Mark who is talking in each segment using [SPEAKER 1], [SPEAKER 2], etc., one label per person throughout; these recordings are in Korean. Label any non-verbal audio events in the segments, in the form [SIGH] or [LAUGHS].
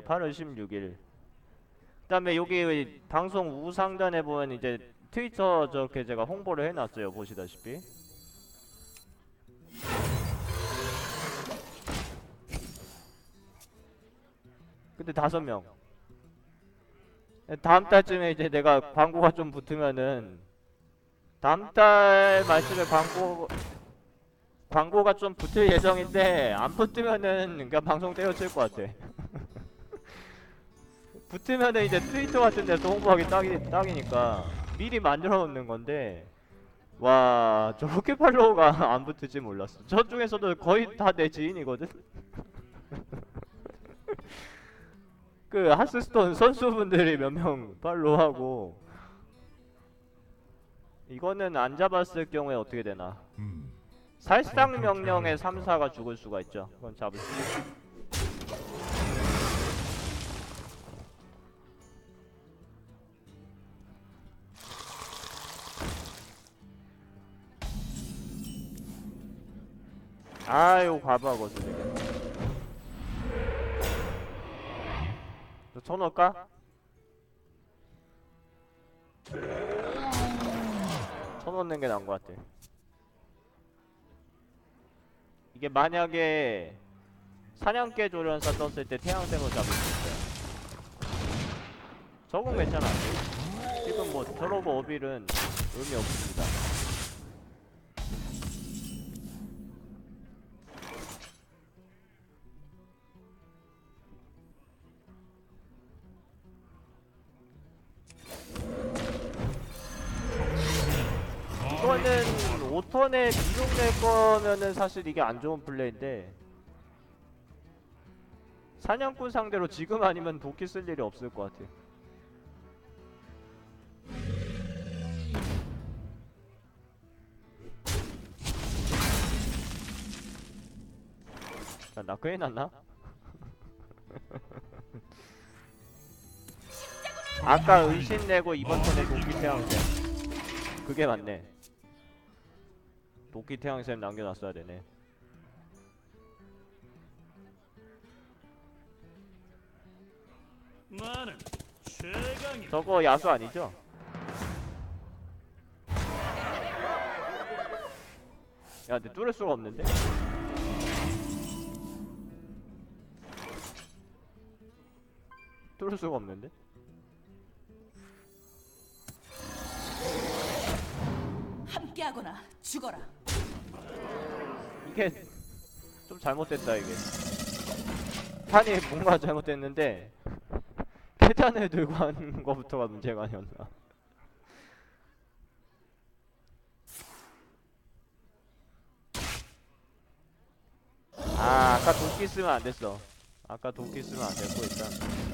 [SPEAKER 1] 얘가 8월 16일. 그다음에 여기 방송 우상단에 보면 이제 트위터 저렇게 제가 홍보를 해놨어요. 보시다시피. 근데 다섯 명. 다음 달쯤에 이제 내가 광고가 좀 붙으면은 다음 달 말씀에 광고 광고가 좀 붙을 예정인데 안 붙으면은 그냥 방송 때려칠 것 같아. 붙으면 은 이제 트위터 같은 데서 홍보하기 딱이, 딱이니까 미리 만들어 놓는 건데 와 저렇게 팔로우가 [LAUGHS] 안 붙을지 몰랐어. 저중에서도 거의 다 내 지인이거든. [LAUGHS] 그 하스스톤 선수분들이 몇 명 팔로우하고 이거는 안 잡았을 경우에 어떻게 되나?
[SPEAKER 2] 음,
[SPEAKER 1] 살상 명령에 3, 4가 죽을 수가 있죠. 그건 잡을 수 있어. 아유 과부하거든 이게. 너 쳐놓을까? 쳐놓는 게 나은 것 같아. 이게 만약에 사냥개 조련사 떴을 때 태양샘을 잡을 수 있어요. 저건 괜찮아. 지금 뭐 저러고 어빌은 의미 없습니다. 5턴에 비록 낼 거면은 사실 이게 안 좋은 플레이인데 사냥꾼 상대로 지금 아니면 도끼 쓸 일이 없을 것 같아. 자, 나 큰일 났나? [LAUGHS] 아까 의신 내고 이번 턴에 도끼 태양샘 그게 맞네 도끼 태양샘 남겨놨어야 되네 저거 야수 아니죠? 야 근데 뚫을 수가 없는데? 뚫을 수가 없는데?
[SPEAKER 3] 함께하거나 죽어라.
[SPEAKER 1] 이게 좀 잘못됐다 이게. 판이 뭔가 잘못됐는데 패단을 들고 하는 거부터가 문제가 아니었나. 아 아까 도끼 쓰면 안 됐어. 아까 도끼 쓰면 안 됐고 일단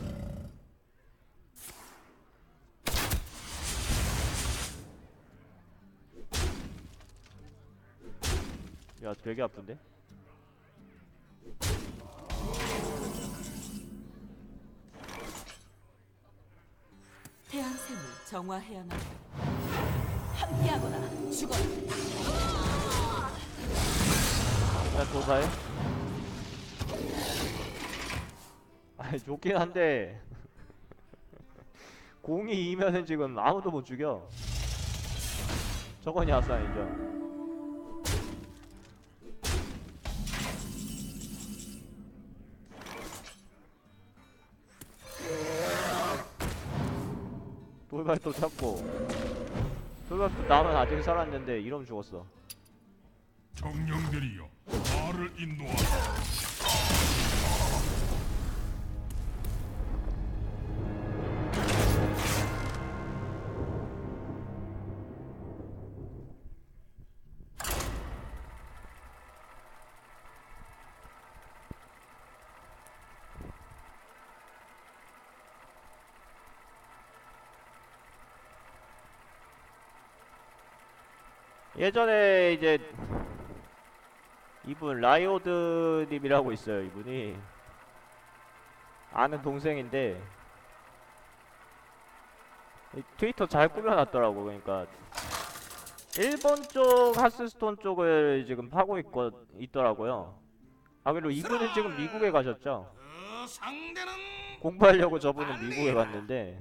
[SPEAKER 1] 야 되게 아픈데?
[SPEAKER 3] 태양샘을 정화해야만. 함께하거나 죽어라.
[SPEAKER 1] 야 도사해? 아니 좋긴 한데 [LAUGHS] 공이 이면은 지금 아무도 못 죽여 저건 야수 아니 돌발도 찾고 돌발도 나는 아직 살았는데 이러면 죽었어
[SPEAKER 2] 정령들이여 나를 인도하라.
[SPEAKER 1] 예전에 이제 이분 라이오드 님이라고 있어요 이분이. 아는 동생인데 이 트위터 잘 꾸며놨더라고 그러니까. 일본 쪽 하스스톤 쪽을 지금 파고 있고 있더라고요. 아 그리고 이분은 지금 미국에 가셨죠? 공부하려고 저분은 미국에 갔는데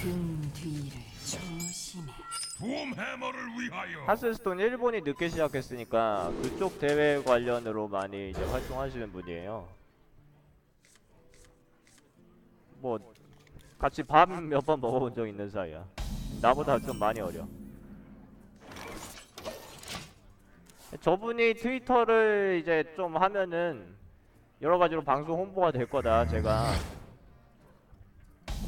[SPEAKER 3] 등 뒤를 조심해.
[SPEAKER 2] 둠 해머를 위하여
[SPEAKER 1] 하스스톤 일본이 늦게 시작했으니까 그쪽 대회 관련으로 많이 이제 활동하시는 분이에요. 뭐 같이 밥 몇 번 먹어본 적 있는 사이야. 나보다 좀 많이 어려. 저분이 트위터를 이제 좀 하면은 여러 가지로 방송 홍보가 될 거다 제가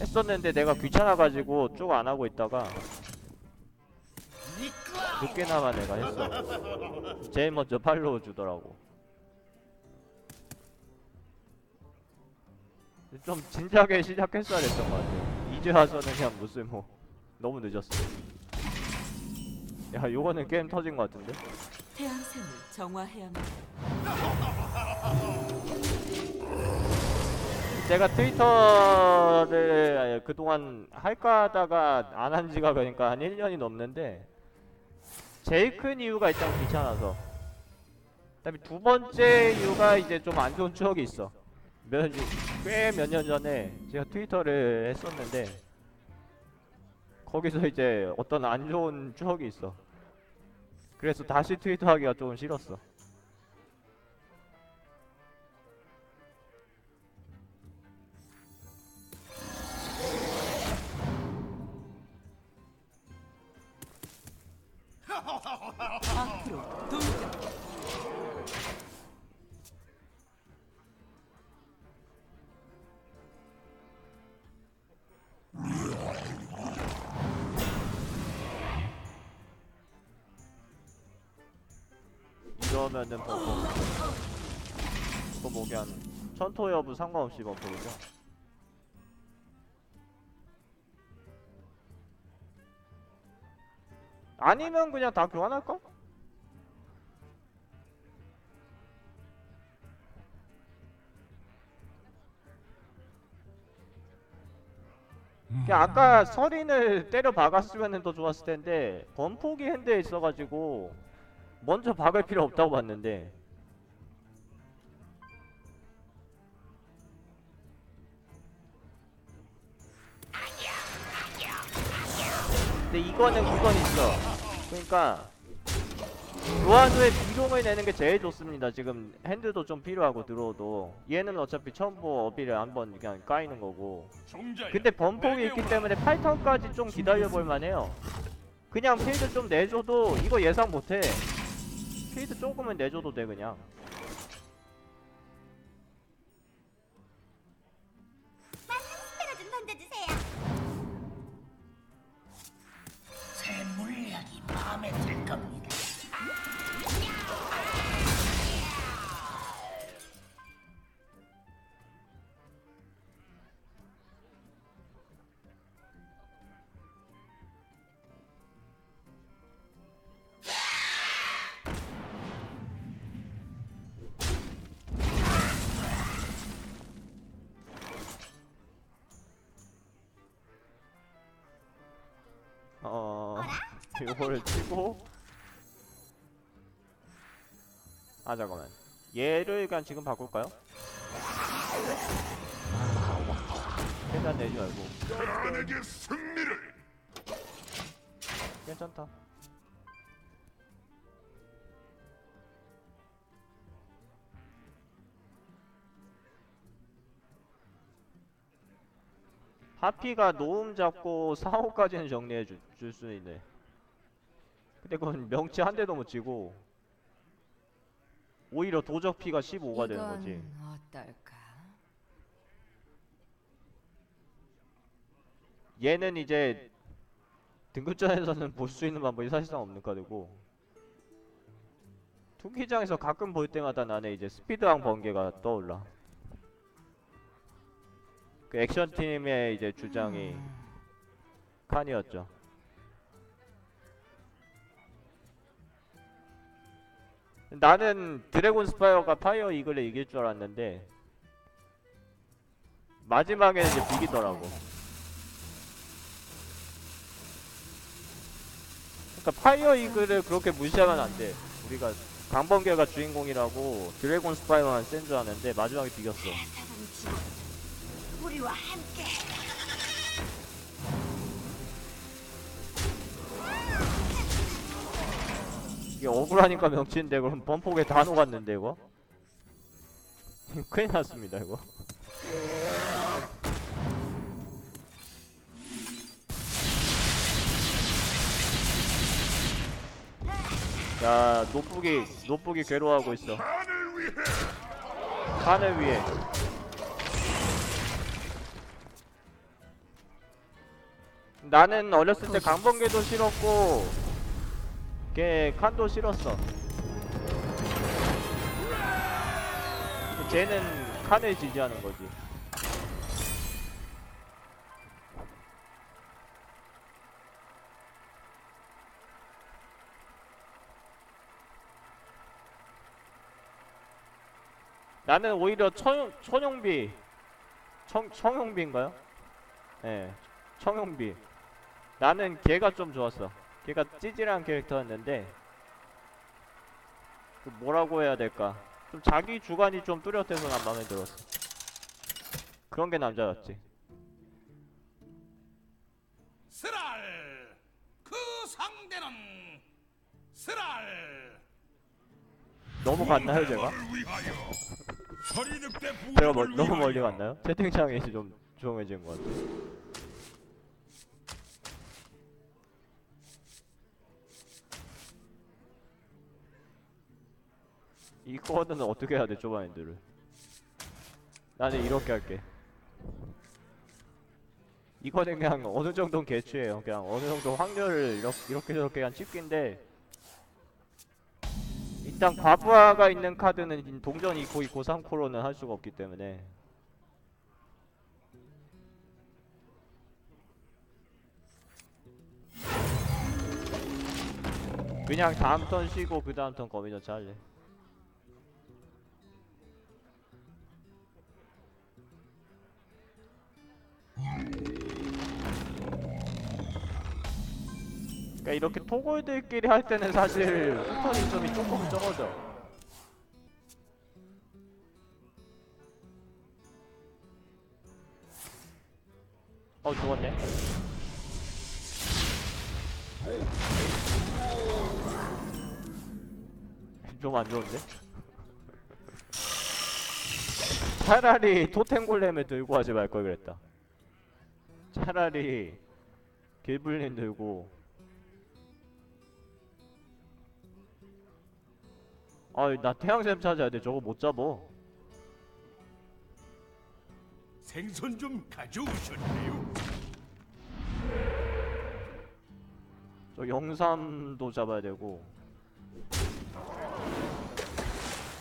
[SPEAKER 1] 했었는데 내가 귀찮아가지고 쭉 안 하고 있다가 늦게나마 내가 했어. 제일 먼저 팔로우 주더라고. 좀 진작에 시작했어야 됐던 것 같아. 이제 와서는 그냥 무슨 뭐 너무 늦었어. 야, 요거는 게임 터진 것 같은데?
[SPEAKER 3] 태양샘을 정화해야만.
[SPEAKER 1] 제가 트위터를 그동안 할까 하다가 안 한 지가 그러니까 한 1년이 넘는데 제일 큰 이유가 일단 귀찮아서. 그다음에 두 번째 이유가 이제 좀 안 좋은 추억이 있어. 꽤몇 년 전에 제가 트위터를 했었는데 거기서 이제 어떤 안 좋은 추억이 있어. 그래서 다시 트위터 하기가 조금 싫었어 이러면은 버퍼 이거 뭐게 한 천토 여부 상관없이 버퍼이죠 아니면 그냥 다 교환할까? 그냥 아까 서린을 때려 박았으면 더 좋았을 텐데 범폭이 핸드에 있어가지고 먼저 박을 필요 없다고 봤는데. 근데 이거는 그건 있어. 그러니까 로아노의 비룡을 내는 게 제일 좋습니다. 지금 핸드도 좀 필요하고 들어도. 얘는 어차피 첨보 어비를 한번 그냥 까이는 거고. 근데 범폭이 있기 때문에 8턴까지 좀 기다려볼 만 해요. 그냥 필드 좀 내줘도 이거 예상 못해 필드 조금은 내줘도 돼 그냥 이거를 치고. 아 잠깐만. 얘를 그냥 지금 바꿀까요? 일단 내지 말고.
[SPEAKER 2] 승리를.
[SPEAKER 1] 괜찮다. 하피가 노음 잡고 [LAUGHS] 4호까지는 정리해 줄 수 있네 근데 그건 명치 한 대도 못 치고 오히려 도적 피가 15가 되는 거지.
[SPEAKER 3] 어떨까?
[SPEAKER 1] 얘는 이제 등급전에서는 볼 수 있는 방법이 사실상 없는 카드고 투기장에서 가끔 볼 때마다 나는 이제 스피드왕 번개가 떠올라. 그 액션팀의 이제 주장이 칸이었죠 나는 드래곤 스파이어가 파이어 이글에 이길 줄 알았는데 마지막에는 이제 비기더라고 그러니까 파이어 이글을 그렇게 무시하면 안 돼. 우리가 강번개가 주인공이라고 드래곤 스파이어만 센 줄 아는데 마지막에 비겼어.
[SPEAKER 4] 우리와 함께
[SPEAKER 1] 이게 억울하니까 명치인데 그럼 범폭에 다 녹았는데 이거? 큰일 났습니다 이거. 야 노쁘기 노쁘기 괴로워하고 있어.
[SPEAKER 2] 하늘
[SPEAKER 1] 위에 나는 어렸을 때 강번개도 싫었고 걔 칸도 싫었어. 쟤는 칸을 지지하는 거지. 나는 오히려 천, 천용비 청, 청용비인가요? 예 청용비. 나는 걔가 좀 좋았어 걔가 찌질한 캐릭터였는데 그 뭐라고 해야 될까 좀 자기 주관이 좀 뚜렷해서 난 마음에 들었어 그런 게 남자였지
[SPEAKER 5] 스랄 그 상대는 스랄
[SPEAKER 1] 너무 갔나요 제가? [LAUGHS] 제가 뭐,
[SPEAKER 2] 부검을
[SPEAKER 1] 너무 멀리. 갔나요? 채팅창이 좀 조용해진 것 같아 이거는 어떻게 해야 돼 조바인들을? 나는 이렇게 할게. 이거는 그냥 어느 정도는 개취해요. 그냥 어느 정도 확률을 이렇게, 이렇게 저렇게 그냥 찍기인데 일단 과부하가 있는 카드는 동전 2코 2코 3코로는 할 수가 없기 때문에. 그냥 다음 턴 쉬고 그 다음 턴 거미전차 할래 그러니까 이렇게 토골들끼리 할 때는 사실 후턴 이 점이 조금 적어져. 어 죽었네. 좀 안 좋은데? 차라리 토템 골렘을 들고 하지 말 걸 그랬다. 차라리 길블린 들고 아이 나 태양샘 찾아야 돼. 저거 못 잡어
[SPEAKER 5] 생선 좀 가져오셨네요.
[SPEAKER 1] 저 영삼도 잡아야 되고.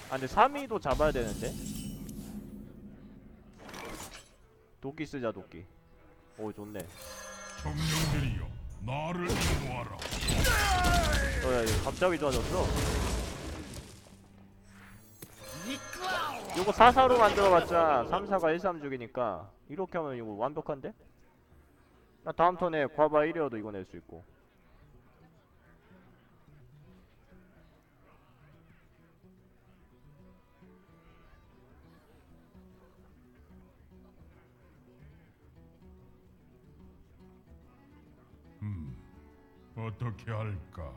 [SPEAKER 1] 아 근데 3위도 잡아야 되는데? 도끼 쓰자 도끼 오 좋네.
[SPEAKER 2] 정령들이여 나를 인도하라.
[SPEAKER 1] 어야 이거 갑자기 좋아졌어? 요거 4사로 만들어봤자 3, 4가 1, 3 죽이니까 이렇게 하면 이거 완벽한데? 나 다음 턴에 과바 1이어도 이거 낼 수 있고
[SPEAKER 2] 어떻게 할까?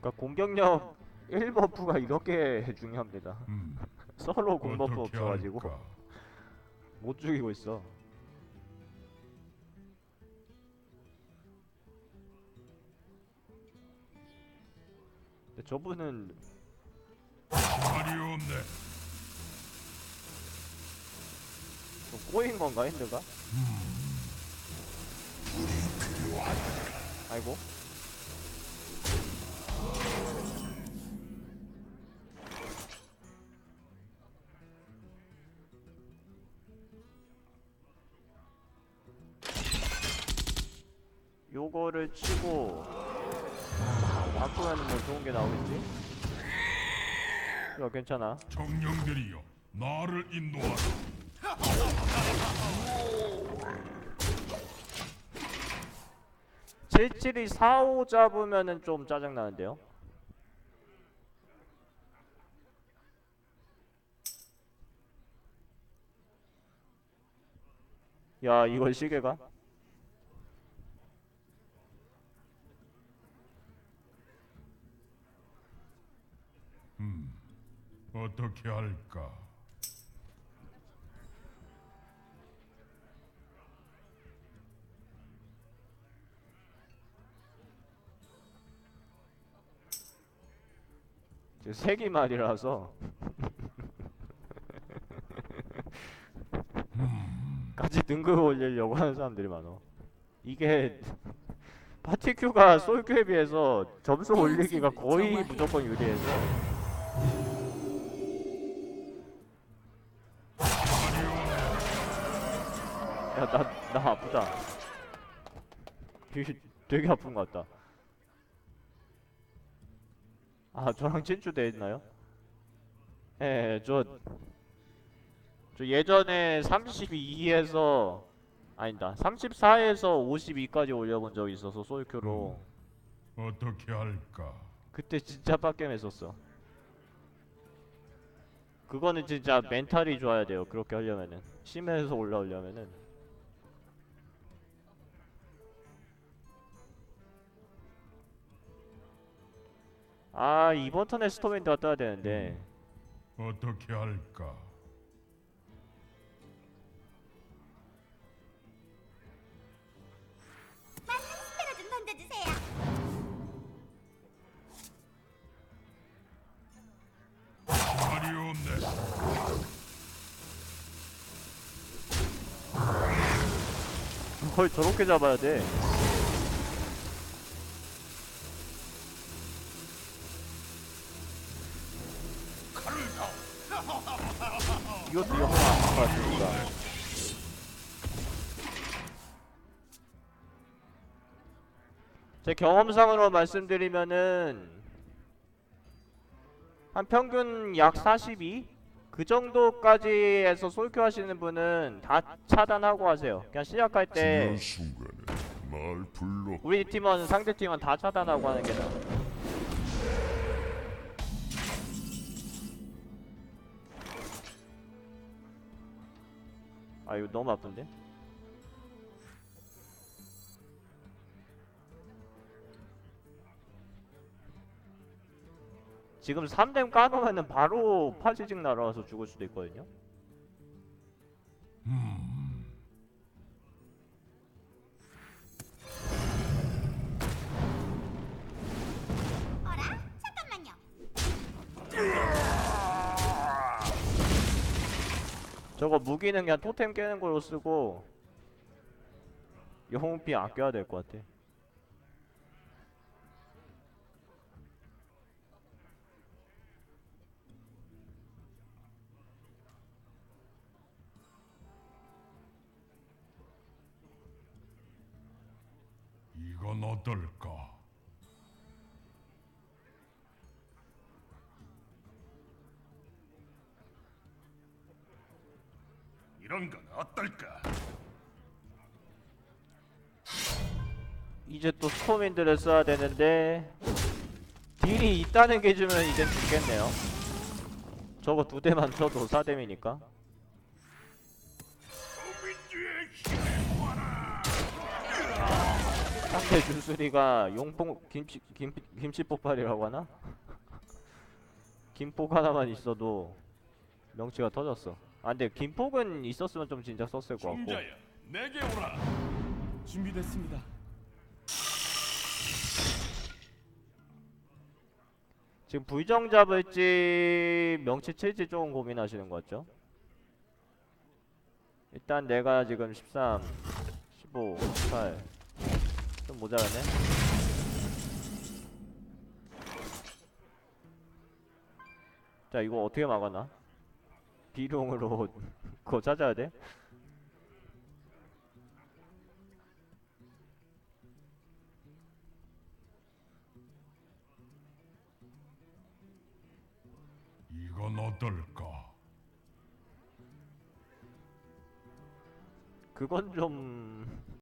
[SPEAKER 1] 그러니까 공격력 1버프가 이렇게 중요합니다.
[SPEAKER 2] 음, [LAUGHS]
[SPEAKER 1] 서로 공버프
[SPEAKER 2] 어떻게
[SPEAKER 1] 없어가지고.
[SPEAKER 2] 할까?
[SPEAKER 1] 못 죽이고 있어 저분은
[SPEAKER 2] 말이 없네.
[SPEAKER 1] 좀 꼬인 건가 핸드가? 아이고. 요거를 치고 바꾸면 뭐 좋은 게 나오겠지? 이거 괜찮아
[SPEAKER 2] 정령들이여 나를 인도하라
[SPEAKER 1] 77이 45 잡으면은 좀 짜증 나는데요. 야, 이걸 시계가?
[SPEAKER 2] 어떻게 할까?
[SPEAKER 1] 세기 말이라서 같이 등급 올리려고 하는 사람들이 많어. 이게 파티큐가 솔큐에 비해서 점수 올리기가 거의 무조건 유리해서 되게 아픈 것 같다. 아 저랑 친추돼 있나요? 예, 저, 저 예전에 32에서 아니다 34에서 52까지 올려본 적이 있어서 솔큐로
[SPEAKER 2] 어떻게 할까?
[SPEAKER 1] 그때 진짜 빡겜했었어. 그거는 진짜 멘탈이 좋아야 돼요. 그렇게 하려면은 심해서 올라오려면은 아 이번 턴에 스토맨드가 떠야 되는데
[SPEAKER 2] 어떻게 할까?
[SPEAKER 6] 맞는 스페라 좀 던져주세요.
[SPEAKER 2] 말이 없네.
[SPEAKER 1] 걸 저렇게 잡아야 돼. 이것도 영화 안것 같으니까. 제 경험상으로 말씀드리면은 한 평균 약 42? 그 정도까지 해서 솔큐 하시는 분은 다 차단하고 하세요. 그냥 시작할 때. 우리 팀원 상대 팀원 다 차단하고 하는 게 나아. 아 이거 너무 아픈데? 지금 3댐 까놓으면은 바로 파지직 날아와서 죽을 수도 있거든요?
[SPEAKER 6] 어라? 잠깐만요.
[SPEAKER 1] 저거 무기는 그냥 토템 깨는 걸로 쓰고 영웅피 아껴야 될 것 같아.
[SPEAKER 2] 이건 어떨까?
[SPEAKER 5] 이런 건 어떨까?
[SPEAKER 1] 이제 또 스톰인들을 써야 되는데 딜이 있다는 게 주면 이젠 죽겠네요. 저거 두 대만 쳐도 4댐이니까.
[SPEAKER 5] 민주의 힘을 모아라.
[SPEAKER 1] 상대 주술이가 용폭 김치 김 김치 폭발이라고 하나? [LAUGHS] 김폭 하나만 있어도 명치가 터졌어. 아 근데 김폭은 있었으면 좀 진짜 썼을 것 같고.
[SPEAKER 5] 중자야, 내게 오라.
[SPEAKER 7] 준비됐습니다.
[SPEAKER 1] 지금 불정 잡을지 명치 칠지 조금 고민하시는 것 같죠? 일단 내가 지금 13, 15, 18. 좀 모자라네. 자 이거 어떻게 막아나? 비룡으로 [LAUGHS] 그거 찾아야 돼?
[SPEAKER 2] 이건 어떨까?
[SPEAKER 1] 그건 좀